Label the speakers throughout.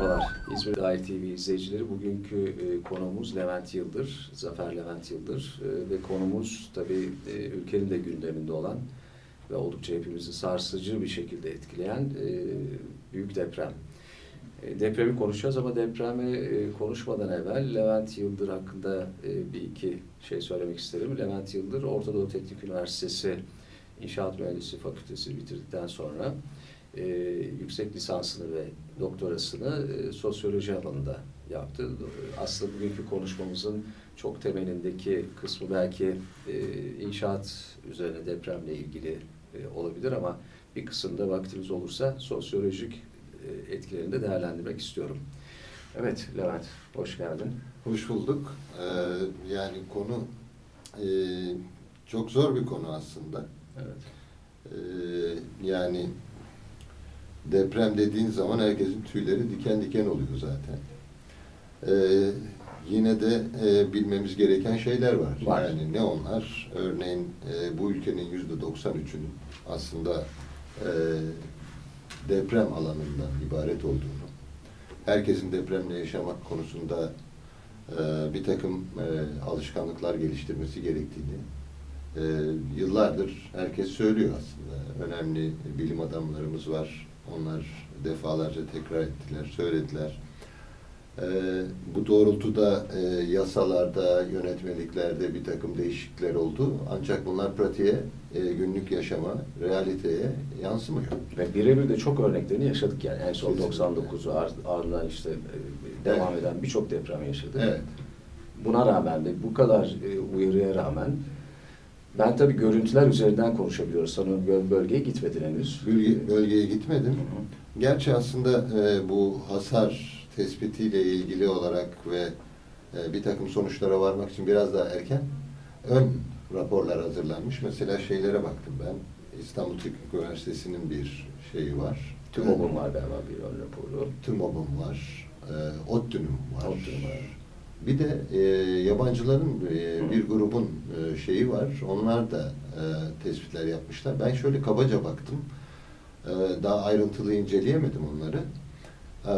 Speaker 1: Merhabalar, İzmir Dair TV izleyicileri. Bugünkü e, konuğumuz Levent Yıldır, Zafer Levent Yıldır. E, ve konumuz tabii e, ülkenin de gündeminde olan ve oldukça hepimizi sarsıcı bir şekilde etkileyen e, büyük deprem. E, depremi konuşacağız ama depremi e, konuşmadan evvel Levent Yıldır hakkında e, bir iki şey söylemek isterim. Levent Yıldır, Orta Doğu Teknik Üniversitesi İnşaat Mühendisliği Fakültesi bitirdikten sonra e, yüksek lisansını ve doktorasını e, sosyoloji alanında yaptı. Aslında bugünkü konuşmamızın çok temelindeki kısmı belki e, inşaat üzerine depremle ilgili e, olabilir ama bir kısımda vaktimiz olursa sosyolojik e, etkilerini de değerlendirmek istiyorum. Evet Levent, hoş geldin.
Speaker 2: Hoş bulduk. Ee, yani konu e, çok zor bir konu aslında.
Speaker 1: Evet.
Speaker 2: Ee, yani deprem dediğin zaman herkesin tüyleri diken diken oluyor zaten. Ee, yine de e, bilmemiz gereken şeyler var.
Speaker 1: Var.
Speaker 2: Yani ne onlar? Örneğin e, bu ülkenin yüzde 93'ünün aslında e, deprem alanından ibaret olduğunu, herkesin depremle yaşamak konusunda e, bir takım e, alışkanlıklar geliştirmesi gerektiğini e, yıllardır herkes söylüyor aslında. Önemli bilim adamlarımız var. Onlar defalarca tekrar ettiler, söylediler. E, bu doğrultuda e, yasalarda, yönetmeliklerde bir takım değişiklikler oldu. Ancak bunlar pratiğe, e, günlük yaşama, realiteye yansımıyor.
Speaker 1: Ve birebir de çok örneklerini yaşadık yani. En son
Speaker 2: Kesinlikle.
Speaker 1: 99'u ar- ardından işte e, devam
Speaker 2: Evet.
Speaker 1: eden birçok deprem yaşadık.
Speaker 2: Evet.
Speaker 1: Buna rağmen de bu kadar e, uyarıya rağmen ben tabii görüntüler üzerinden konuşabiliyoruz. Sanırım böl- bölgeye gitmedin henüz.
Speaker 2: Bölge, bölgeye gitmedim.
Speaker 1: Hı
Speaker 2: Gerçi aslında e, bu hasar tespitiyle ilgili olarak ve e, bir takım sonuçlara varmak için biraz daha erken ön raporlar hazırlanmış. Mesela şeylere baktım ben. İstanbul Teknik Üniversitesi'nin bir şeyi var.
Speaker 1: TÜMOB'un var galiba bir ön raporu.
Speaker 2: TÜMOB'un var. E, ODTÜ'nün var.
Speaker 1: ODTÜ'nün var.
Speaker 2: Bir de e, yabancıların e, bir grubun e, şeyi var. Onlar da e, tespitler yapmışlar. Ben şöyle kabaca baktım. E, daha ayrıntılı inceleyemedim onları. E,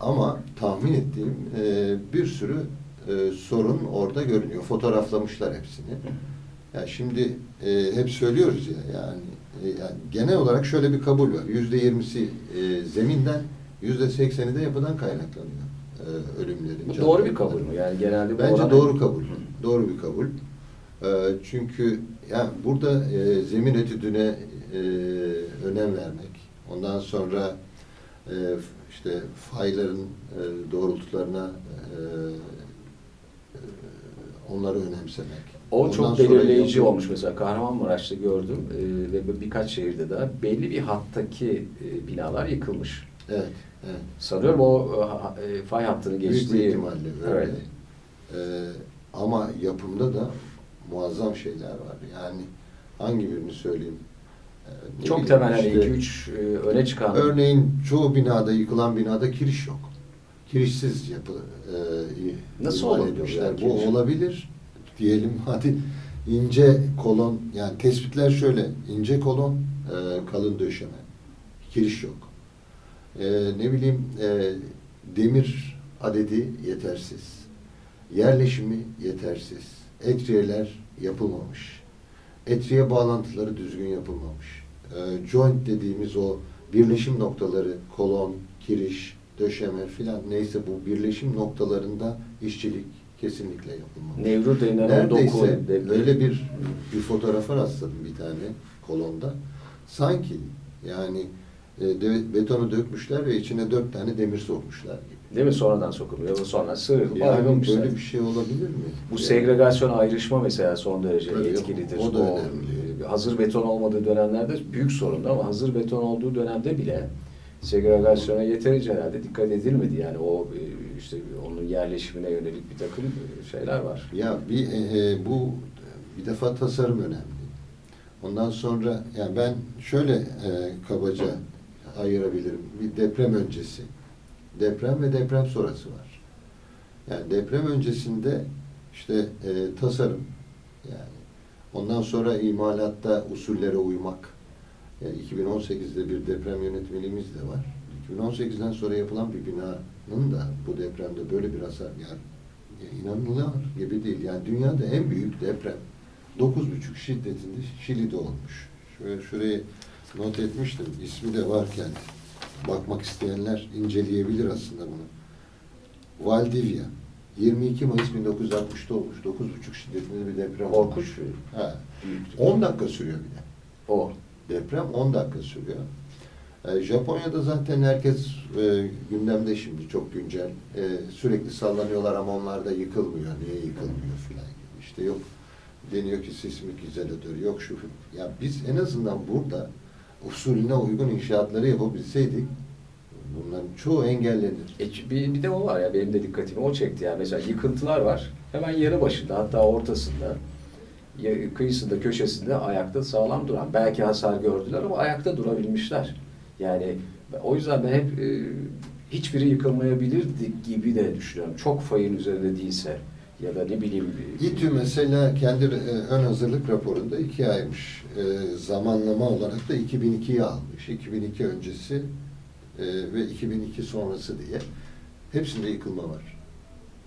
Speaker 2: ama tahmin ettiğim e, bir sürü e, sorun orada görünüyor. Fotoğraflamışlar hepsini. Ya şimdi e, hep söylüyoruz ya yani, e, yani genel olarak şöyle bir kabul var. Yüzde yirmisi e, zeminden, yüzde sekseni de yapıdan kaynaklanıyor e, ölümlerin.
Speaker 1: Bu doğru bir kabul mü? Yani genelde bu
Speaker 2: Bence
Speaker 1: oran-
Speaker 2: doğru kabul.
Speaker 1: Hı.
Speaker 2: Doğru bir kabul. E, çünkü yani burada e, zemin etüdüne e, önem vermek, ondan sonra e, işte fayların e, doğrultularına e, onları önemsemek.
Speaker 1: O
Speaker 2: Ondan
Speaker 1: çok belirleyici
Speaker 2: yapı-
Speaker 1: olmuş mesela Kahramanmaraş'ta gördüm e, ve birkaç şehirde daha belli bir hattaki e, binalar yıkılmış.
Speaker 2: Evet, evet.
Speaker 1: Sanıyorum o e, e, fay hattını
Speaker 2: Büyük
Speaker 1: geçtiği...
Speaker 2: bir ihtimalle öyle.
Speaker 1: Evet.
Speaker 2: Ee, ama yapımda da muazzam şeyler var. Yani hangi birini söyleyeyim? Ee,
Speaker 1: Çok
Speaker 2: bileyim
Speaker 1: temel hani
Speaker 2: işte,
Speaker 1: 2-3 e, öne çıkan...
Speaker 2: Örneğin çoğu binada, yıkılan binada kiriş yok. Kirişsiz yapı e,
Speaker 1: Nasıl olabilir yani
Speaker 2: Bu
Speaker 1: kiriş?
Speaker 2: olabilir. Diyelim hadi ince kolon, yani tespitler şöyle. ince kolon, e, kalın döşeme. Kiriş yok. E, ne bileyim e, demir adedi yetersiz. Yerleşimi yetersiz. Etriyeler yapılmamış. Etriye bağlantıları düzgün yapılmamış. E, joint dediğimiz o birleşim noktaları, kolon, kiriş, döşeme filan neyse bu birleşim noktalarında işçilik kesinlikle yapılmamış.
Speaker 1: Nevru doku...
Speaker 2: Neredeyse
Speaker 1: de-
Speaker 2: öyle bir bir fotoğrafa rastladım bir tane kolonda. Sanki yani e, betonu dökmüşler ve içine dört tane demir sokmuşlar gibi.
Speaker 1: Değil mi? Sonradan sokulmuyor. Sonra sığırılıp
Speaker 2: Yani
Speaker 1: ayrılmışlar.
Speaker 2: böyle bir şey olabilir mi?
Speaker 1: Bu
Speaker 2: Yani-
Speaker 1: segregasyon ayrışma mesela son derece
Speaker 2: Tabii,
Speaker 1: etkilidir.
Speaker 2: o da önemli.
Speaker 1: e, Hazır beton olmadığı dönemlerde büyük sorundu ama hazır beton olduğu dönemde bile segregasyona yeterince herhalde dikkat edilmedi. Yani o e, işte onun yerleşimine yönelik bir takım e, şeyler var.
Speaker 2: Ya bir e, e, bu bir defa tasarım önemli. Ondan sonra yani ben şöyle e, kabaca ayırabilirim. Bir deprem öncesi, deprem ve deprem sonrası var. Yani deprem öncesinde işte e, tasarım yani ondan sonra imalatta usullere uymak. Yani 2018'de bir deprem yönetmeliğimiz de var. 2018'den sonra yapılan bir binanın da bu depremde böyle bir hasar yani ya inanılır gibi değil. Yani dünyada en büyük deprem 9,5 şiddetinde Şili'de olmuş. Şöyle şuraya not etmiştim. İsmi de varken bakmak isteyenler inceleyebilir aslında bunu. Valdivia. 22 Mayıs 1960'da olmuş. 9,5 şiddetinde bir deprem olmuş.
Speaker 1: Korkunç bir
Speaker 2: Ha.
Speaker 1: büyüklük.
Speaker 2: 10 dakika sürüyor bir de.
Speaker 1: O.
Speaker 2: Deprem 10 dakika sürüyor. Ee, Japonya'da zaten herkes e, gündemde şimdi çok güncel. E, sürekli sallanıyorlar ama onlar da yıkılmıyor. Niye yıkılmıyor filan gibi. İşte yok deniyor ki sismik izolatör, yok şu. Ya biz en azından burada usulüne uygun inşaatları yapabilseydik bunların çoğu engellenir.
Speaker 1: E, bir, bir de o var ya benim de dikkatimi o çekti yani mesela yıkıntılar var hemen yarı başında hatta ortasında ya- kıyısında köşesinde ayakta sağlam duran belki hasar gördüler ama ayakta durabilmişler. Yani o yüzden ben hep e, hiçbiri yıkılmayabilirdi gibi de düşünüyorum. Çok fayın üzerinde değilse ya da ne bileyim
Speaker 2: İTÜ mesela kendi e, ön hazırlık raporunda ikiye ayırmış. E, zamanlama olarak da 2002'yi almış. 2002 öncesi e, ve 2002 sonrası diye. Hepsinde yıkılma var.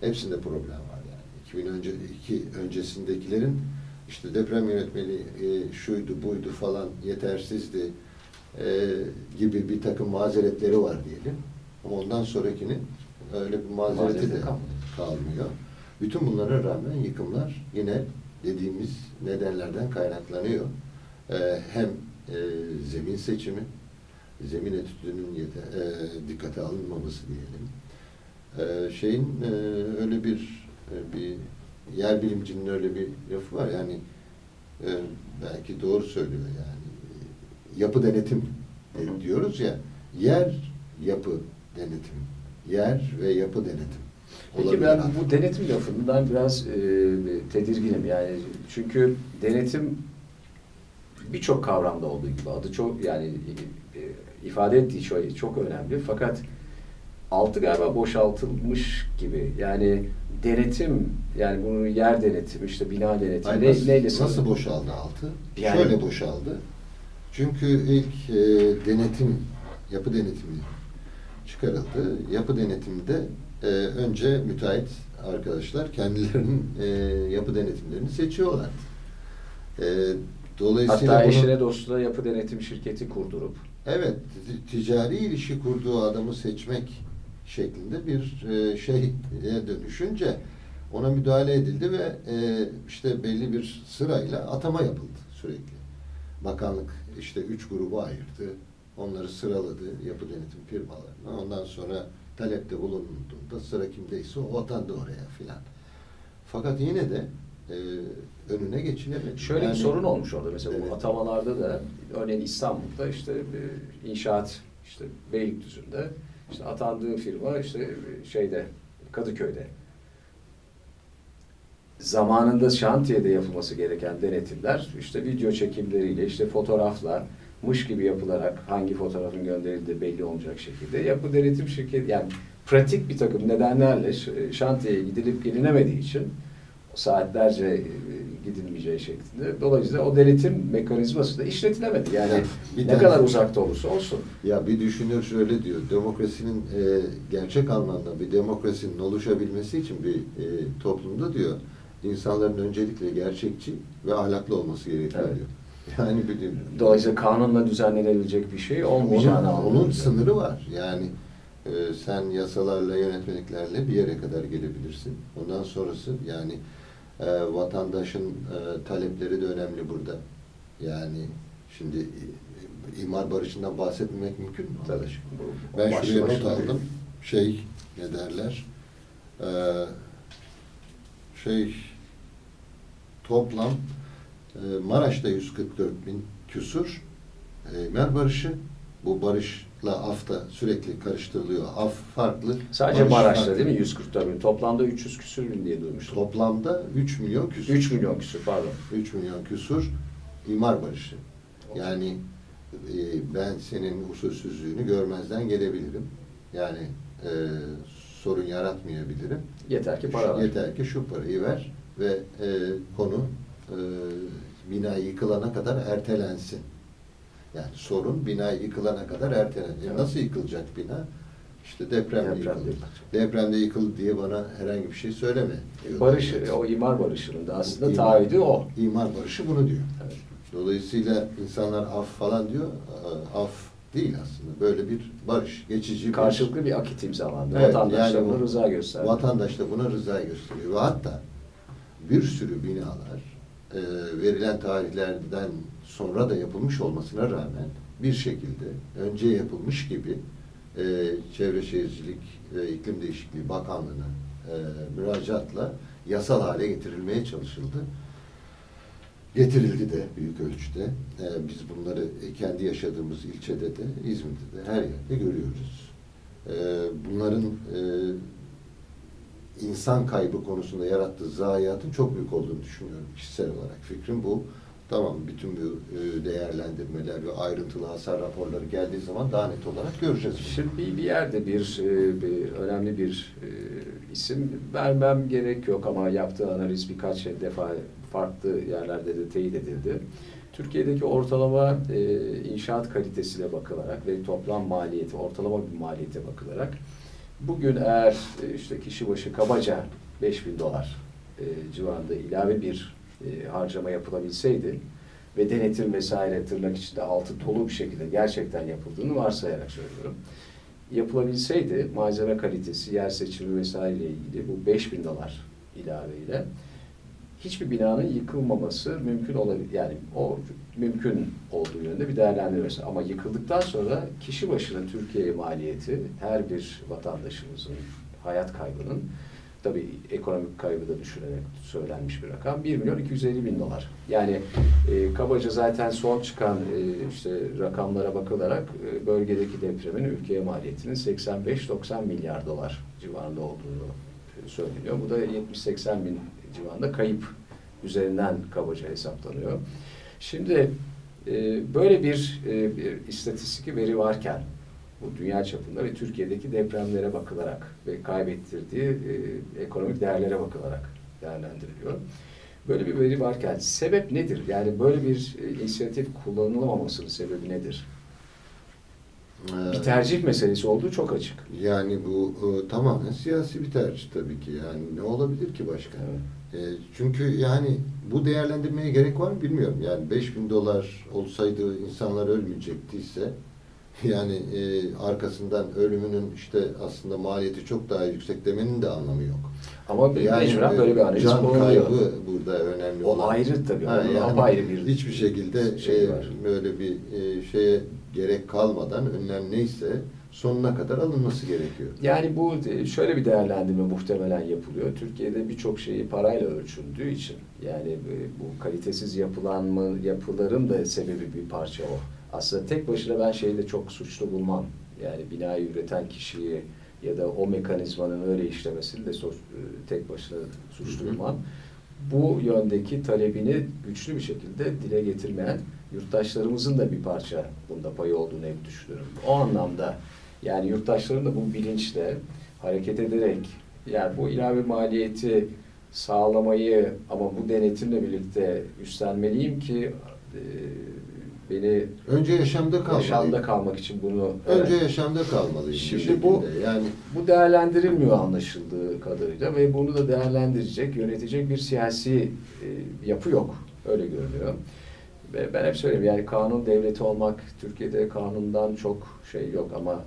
Speaker 2: Hepsinde problem var yani. 2000 önce iki öncesindekilerin işte deprem yönetmeliği e, şuydu buydu falan yetersizdi e, gibi bir takım mazeretleri var diyelim. Ama ondan sonrakinin öyle bir mazereti
Speaker 1: Mazereti
Speaker 2: de
Speaker 1: kalmadı.
Speaker 2: kalmıyor. Bütün bunlara rağmen yıkımlar yine dediğimiz nedenlerden kaynaklanıyor. Ee, hem e, zemin seçimi, zemin etüdünün yete, e, dikkate alınmaması diyelim. Ee, şeyin e, öyle bir e, bir yer bilimcinin öyle bir lafı var. Yani e, belki doğru söylüyor yani. Yapı denetim e, diyoruz ya. Yer yapı denetim. Yer ve yapı denetim
Speaker 1: Peki ben bu denetim lafından biraz e, tedirginim yani çünkü denetim birçok kavramda olduğu gibi adı çok yani e, ifade ettiği şey çok önemli fakat altı galiba boşaltılmış gibi yani denetim yani bunu yer denetimi işte bina denetimi
Speaker 2: Ay,
Speaker 1: ne,
Speaker 2: nasıl,
Speaker 1: neyle
Speaker 2: nasıl boşaldı altı?
Speaker 1: Yani-
Speaker 2: Şöyle boşaldı. Çünkü ilk e, denetim, yapı denetimi çıkarıldı. Yapı denetiminde e, önce müteahhit arkadaşlar kendilerinin e, yapı denetimlerini seçiyorlar. E, dolayısıyla
Speaker 1: Hatta
Speaker 2: bunu-
Speaker 1: eşine dostuna yapı denetim şirketi kurdurup
Speaker 2: Evet, ti- ticari ilişki kurduğu adamı seçmek şeklinde bir e, şeye dönüşünce ona müdahale edildi ve e, işte belli bir sırayla atama yapıldı sürekli. Bakanlık işte üç grubu ayırdı, onları sıraladı yapı denetim firmalarına. Ondan sonra talepte bulunduğunda sıra kimdeyse o atandı oraya filan. Fakat yine de e, önüne geçilemedi.
Speaker 1: Şöyle
Speaker 2: Yani-
Speaker 1: bir sorun olmuş orada mesela
Speaker 2: Evet.
Speaker 1: bu atamalarda da örneğin İstanbul'da işte bir inşaat işte Beylikdüzü'nde işte atandığı firma işte şeyde Kadıköy'de zamanında şantiyede yapılması gereken denetimler işte video çekimleriyle işte fotoğrafla mış gibi yapılarak hangi fotoğrafın gönderildiği belli olacak şekilde yapı denetim şirketi yani pratik bir takım nedenlerle ş- şantiyeye gidilip gelinemediği için saatlerce e, gidilmeyeceği şeklinde. Dolayısıyla o denetim mekanizması da işletilemedi. Yani
Speaker 2: Ya, bir
Speaker 1: ne kadar uzakta olursa olsun.
Speaker 2: Ya bir düşünür şöyle diyor, demokrasinin e, gerçek anlamda bir demokrasinin oluşabilmesi için bir e, toplumda diyor, insanların öncelikle gerçekçi ve ahlaklı olması gerekiyor
Speaker 1: Evet.
Speaker 2: diyor. Yani bir
Speaker 1: Dolayısıyla kanunla düzenlenebilecek bir şey olmayacağını
Speaker 2: onun, onun sınırı var. Yani e, sen yasalarla, yönetmeliklerle bir yere kadar gelebilirsin. Ondan sonrası yani e, vatandaşın e, talepleri de önemli burada. Yani şimdi e, imar barışından bahsetmemek mümkün mü?
Speaker 1: Tabii.
Speaker 2: Ben
Speaker 1: başlı
Speaker 2: şuraya not aldım. Şey ne derler? Ee, şey toplam e, Maraş'ta 144 bin küsur e, imar barışı. Bu barışla af da sürekli karıştırılıyor. Af farklı.
Speaker 1: Sadece
Speaker 2: barış
Speaker 1: Maraş'ta
Speaker 2: farklı.
Speaker 1: değil mi? 144 bin. Toplamda 300 küsür bin diye duymuştum.
Speaker 2: Toplamda 3 milyon küsur.
Speaker 1: 3 milyon küsür pardon.
Speaker 2: 3 milyon küsur imar barışı. Yani e, ben senin usulsüzlüğünü görmezden gelebilirim. Yani e, sorun yaratmayabilirim.
Speaker 1: Yeter ki para var.
Speaker 2: Yeter ki şu parayı ver ve e, konu e, bina yıkılana kadar ertelensin. Yani sorun bina yıkılana kadar ertelendi. E
Speaker 1: Evet.
Speaker 2: Nasıl yıkılacak bina? İşte depremde,
Speaker 1: Depremde
Speaker 2: yıkıldı. Depremde yıkıldı diye bana herhangi bir şey söyleme. diyor.
Speaker 1: Barış, o imar barışının da aslında
Speaker 2: İmar-
Speaker 1: taahhüdü o.
Speaker 2: İmar barışı bunu diyor.
Speaker 1: Evet.
Speaker 2: Dolayısıyla insanlar af falan diyor. Ee, Af değil aslında. Böyle bir barış, geçici
Speaker 1: Karşılıklı bir akit imzalandı.
Speaker 2: Evet,
Speaker 1: Vatandaşlar
Speaker 2: yani
Speaker 1: buna
Speaker 2: bu-
Speaker 1: rıza gösterdi.
Speaker 2: Vatandaş da buna rıza gösteriyor. Ve hatta bir sürü binalar e, verilen tarihlerden sonra da yapılmış olmasına rağmen bir şekilde önce yapılmış gibi e, Çevre Şehircilik ve İklim Değişikliği Bakanlığı'na e, müracaatla yasal hale getirilmeye çalışıldı. Getirildi de büyük ölçüde. E, biz bunları kendi yaşadığımız ilçede de, İzmir'de de her yerde görüyoruz. E, bunların e, insan kaybı konusunda yarattığı zayiatın çok büyük olduğunu düşünüyorum kişisel olarak. Fikrim bu. Tamam bütün bu e, değerlendirmeler ve ayrıntılı hasar raporları geldiği zaman daha net olarak göreceğiz.
Speaker 1: Şimdi bir, yerde bir, e, bir önemli bir e, isim vermem gerek yok ama yaptığı analiz birkaç defa farklı yerlerde de teyit edildi. Türkiye'deki ortalama inşaat kalitesine bakılarak ve toplam maliyeti, ortalama bir maliyete bakılarak bugün eğer e, işte kişi başı kabaca 5000 dolar e, civarında ilave bir e, harcama yapılabilseydi ve denetim vesaire tırnak içinde altı dolu bir şekilde gerçekten yapıldığını varsayarak söylüyorum. Yapılabilseydi malzeme kalitesi, yer seçimi vesaire ile ilgili bu 5000 dolar ilaveyle hiçbir binanın yıkılmaması mümkün olabilir. Yani o mümkün olduğu yönde bir değerlendirmesi. Ama yıkıldıktan sonra kişi başına Türkiye'ye maliyeti her bir vatandaşımızın hayat kaybının tabii ekonomik kaybı da düşünerek söylenmiş bir rakam 1 milyon 250 bin dolar. Yani e, kabaca zaten son çıkan e, işte rakamlara bakılarak e, bölgedeki depremin ülkeye maliyetinin 85-90 milyar dolar civarında olduğunu e, söyleniyor. Bu da 70-80 bin civarında kayıp üzerinden kabaca hesaplanıyor. Şimdi e, böyle bir, e, bir istatistik veri varken bu dünya çapında ve Türkiye'deki depremlere bakılarak ve kaybettirdiği e, ekonomik değerlere bakılarak değerlendiriliyor. Böyle bir veri varken sebep nedir? Yani böyle bir e, inisiyatif kullanılamamasının sebebi nedir?
Speaker 2: Ee,
Speaker 1: Bir tercih meselesi olduğu çok açık.
Speaker 2: Yani bu e, tamamen siyasi bir tercih tabii ki. Yani ne olabilir ki başka?
Speaker 1: Evet.
Speaker 2: E, çünkü yani bu değerlendirmeye gerek var mı bilmiyorum. Yani 5000 dolar olsaydı insanlar ölmeyecektiyse yani e, arkasından ölümünün işte aslında maliyeti çok daha yüksek demenin de anlamı yok.
Speaker 1: Ama bir mecburen
Speaker 2: e,
Speaker 1: böyle bir analiz
Speaker 2: can kaybı burada önemli
Speaker 1: O
Speaker 2: olan.
Speaker 1: ayrı tabii,
Speaker 2: Ha, yani
Speaker 1: apayrı bir
Speaker 2: hiçbir şekilde
Speaker 1: şey
Speaker 2: şey
Speaker 1: var.
Speaker 2: böyle bir e, şeye gerek kalmadan önlem neyse sonuna kadar alınması gerekiyor.
Speaker 1: Yani bu e, şöyle bir değerlendirme muhtemelen yapılıyor. Türkiye'de birçok şeyi parayla ölçüldüğü için yani e, bu kalitesiz yapılanma yapıların da sebebi bir parça o. Aslında tek başına ben şeyde çok suçlu bulmam. Yani binayı üreten kişiyi ya da o mekanizmanın öyle işlemesini de e, tek başına suçlu bulmam. Bu yöndeki talebini güçlü bir şekilde dile getirmeyen yurttaşlarımızın da bir parça bunda payı olduğunu hep düşünüyorum. O anlamda yani yurttaşların da bu bilinçle hareket ederek yani bu ilave maliyeti sağlamayı ama bu denetimle birlikte üstlenmeliyim ki e, beni
Speaker 2: Önce yaşamda kalmalı.
Speaker 1: yaşamda kalmak için bunu
Speaker 2: Önce
Speaker 1: evet.
Speaker 2: yaşamda kalmalıyım.
Speaker 1: Şimdi bu-
Speaker 2: yani
Speaker 1: bu değerlendirilmiyor anlaşıldığı kadarıyla ve bunu da değerlendirecek, yönetecek bir siyasi e, yapı yok. Öyle görünüyor. Ben hep söyleyeyim yani kanun devleti olmak Türkiye'de kanundan çok şey yok ama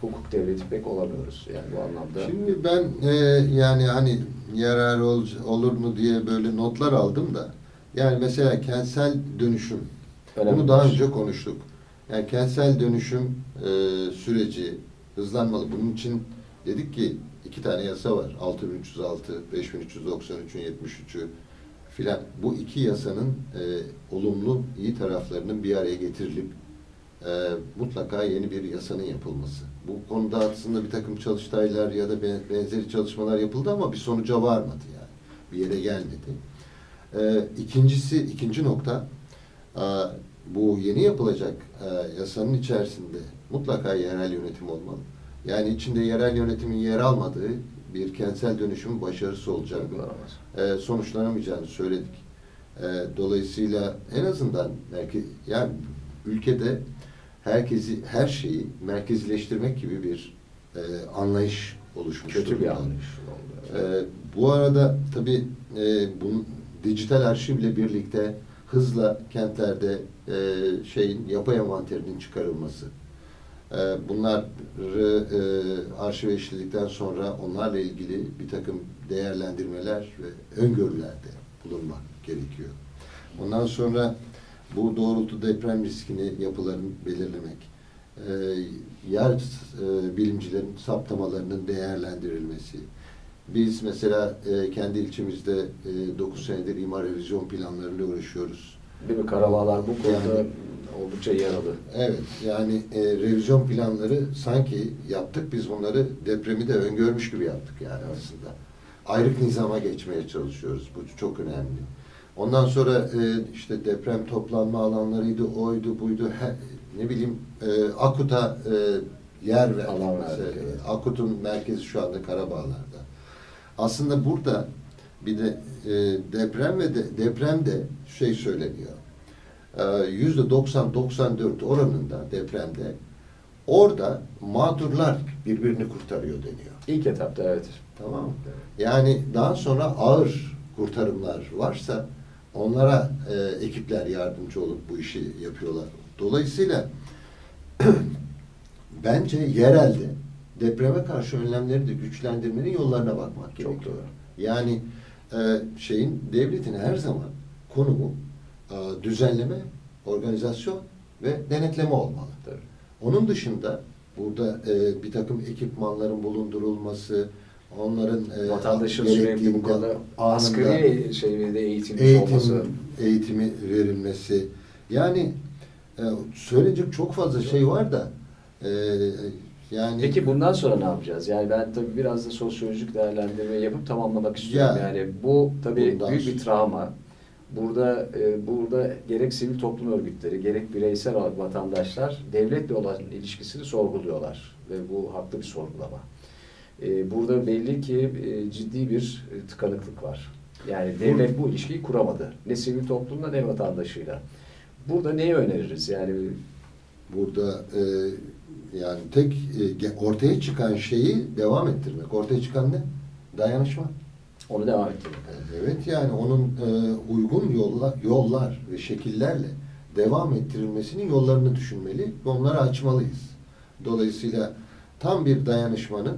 Speaker 1: hukuk devleti pek olamıyoruz. Yani bu anlamda
Speaker 2: Şimdi ben e, yani hani yarar ol, olur mu diye böyle notlar aldım da yani mesela kentsel dönüşüm
Speaker 1: önemli.
Speaker 2: bunu daha
Speaker 1: şey.
Speaker 2: önce konuştuk. Yani kentsel dönüşüm e, süreci hızlanmalı. Bunun için dedik ki iki tane yasa var. 6306, 5393'ün 73'ü filan. Bu iki yasanın e, olumlu, iyi taraflarının bir araya getirilip e, mutlaka yeni bir yasanın yapılması. Bu konuda aslında bir takım çalıştaylar ya da ben- benzeri çalışmalar yapıldı ama bir sonuca varmadı yani. Bir yere gelmedi. E, ikincisi, ikinci nokta e, bu yeni yapılacak e, yasanın içerisinde mutlaka yerel yönetim olmalı. Yani içinde yerel yönetimin yer almadığı bir kentsel dönüşümün başarısı olacak
Speaker 1: uygulanamaz.
Speaker 2: e, sonuçlanamayacağını söyledik. E, dolayısıyla en azından belki yani ülkede herkesi her şeyi merkezileştirmek gibi bir e, anlayış oluşmuş.
Speaker 1: Kötü bir anlayış oldu.
Speaker 2: Ee, bu arada tabii e, bunun dijital arşivle birlikte hızla kentlerde e, şeyin yapay envanterinin çıkarılması. E, bunları e, arşive işledikten sonra onlarla ilgili bir takım değerlendirmeler ve öngörülerde bulunmak gerekiyor. Ondan sonra bu doğrultu deprem riskini yapıların belirlemek, e, yer e, bilimcilerin saptamalarının değerlendirilmesi. Biz mesela kendi ilçemizde e, 9 senedir imar revizyon planlarıyla uğraşıyoruz.
Speaker 1: Değil mi? Karabağlar bu konuda
Speaker 2: Yani-
Speaker 1: oldukça yaralı.
Speaker 2: Evet, yani e, revizyon planları sanki yaptık, biz bunları depremi de öngörmüş gibi yaptık yani aslında. Ayrık nizama geçmeye çalışıyoruz, bu çok önemli. Ondan sonra e, işte deprem toplanma alanlarıydı, oydu, buydu, he, ne bileyim e, Akut'a e, yer verdik
Speaker 1: evet.
Speaker 2: Akut'un merkezi şu anda Karabağlar'da. Aslında burada bir de e, deprem ve de, depremde şey söyleniyor. Ee, Yüzde 90-94 oranında depremde orada mağdurlar birbirini kurtarıyor deniyor.
Speaker 1: İlk etapta evet.
Speaker 2: Tamam mı? Yani daha sonra ağır kurtarımlar varsa onlara e, ekipler yardımcı olup bu işi yapıyorlar. Dolayısıyla bence yerelde depreme karşı önlemleri de güçlendirmenin yollarına bakmak
Speaker 1: Çok
Speaker 2: gerekiyor.
Speaker 1: doğru.
Speaker 2: Yani e, şeyin devletin her zaman konumu e, düzenleme, organizasyon ve denetleme olmalı.
Speaker 1: Tabii.
Speaker 2: Onun dışında burada e, bir takım ekipmanların bulundurulması, onların e,
Speaker 1: Vatandaşın sürekli bu konuda asgari şeyde
Speaker 2: eğitim,
Speaker 1: olması.
Speaker 2: eğitimi verilmesi. Yani e, söylenecek çok fazla şey var da e, yani
Speaker 1: Peki bundan sonra ne yapacağız? Yani ben tabii biraz da sosyolojik değerlendirme yapıp tamamlamak istiyorum.
Speaker 2: Ya,
Speaker 1: yani bu tabii
Speaker 2: bundan
Speaker 1: büyük bir travma. Burada e, burada gerek sivil toplum örgütleri, gerek bireysel vatandaşlar devletle olan ilişkisini sorguluyorlar ve bu haklı bir sorgulama. E, burada belli ki e, ciddi bir e, tıkanıklık var. Yani devlet bu ilişkiyi kuramadı. Ne sivil toplumla ne vatandaşıyla. Burada neyi öneririz? Yani
Speaker 2: burada e, yani tek e, ortaya çıkan şeyi devam ettirmek. Ortaya çıkan ne? Dayanışma.
Speaker 1: onu devam ettirelim.
Speaker 2: Evet yani onun e, uygun yolla, yollar ve şekillerle devam ettirilmesinin yollarını düşünmeli ve onları açmalıyız. Dolayısıyla tam bir dayanışmanın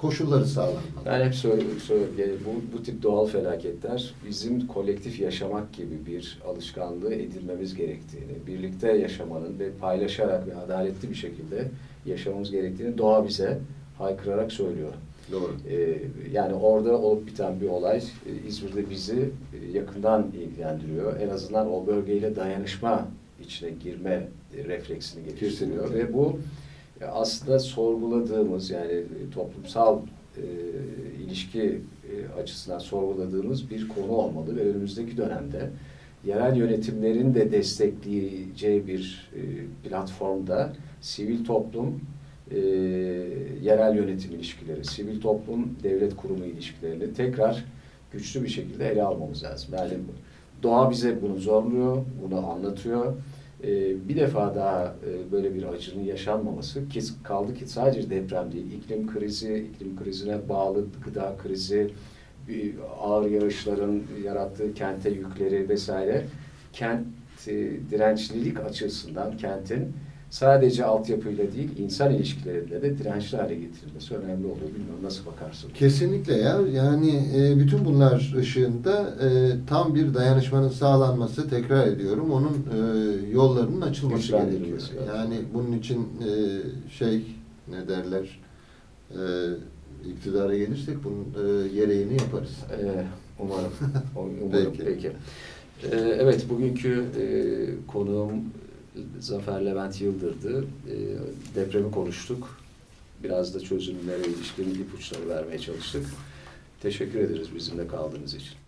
Speaker 2: koşulları sağlanmalı.
Speaker 1: Ben hep söylüyorum, söylüyorum. bu, bu tip doğal felaketler bizim kolektif yaşamak gibi bir alışkanlığı edinmemiz gerektiğini, birlikte yaşamanın ve paylaşarak ve adaletli bir şekilde yaşamamız gerektiğini doğa bize haykırarak söylüyor.
Speaker 2: Doğru.
Speaker 1: Ee, yani orada olup biten bir olay e, İzmir'de bizi e, yakından ilgilendiriyor. En azından o bölgeyle dayanışma içine girme refleksini geliştiriyor.
Speaker 2: Kesinlikle.
Speaker 1: Ve bu aslında sorguladığımız yani e, toplumsal e, ilişki e, açısından sorguladığımız bir konu olmalı ve önümüzdeki dönemde yerel yönetimlerin de destekleyeceği bir e, platformda sivil toplum e, yerel yönetim ilişkileri, sivil toplum devlet kurumu ilişkilerini tekrar güçlü bir şekilde ele almamız lazım. Yani doğa bize bunu zorluyor, bunu anlatıyor. E, bir defa daha e, böyle bir acının yaşanmaması ki kaldı ki sadece deprem değil, iklim krizi, iklim krizine bağlı gıda krizi, bir ağır yağışların yarattığı kente yükleri vesaire kent e, dirençlilik açısından kentin sadece altyapıyla değil insan ilişkilerinde de dirençli hale getirilmesi önemli olduğu bilmiyorum nasıl bakarsın.
Speaker 2: Kesinlikle ya. Yani e, bütün bunlar ışığında e, tam bir dayanışmanın sağlanması, tekrar ediyorum, onun e, yollarının açılması gerekiyor.
Speaker 1: Güçlendirilmesi lazım.
Speaker 2: Yani bunun için e, şey ne derler e, iktidara gelirsek bunun e, gereğini yaparız.
Speaker 1: Ee, umarım. umarım.
Speaker 2: Peki.
Speaker 1: Peki. Ee, evet bugünkü e, konuğum Zafer Levent Yıldır'dı. Ee, depremi konuştuk. Biraz da çözümlere ilişkin ipuçları vermeye çalıştık. Teşekkür ederiz bizimle kaldığınız için.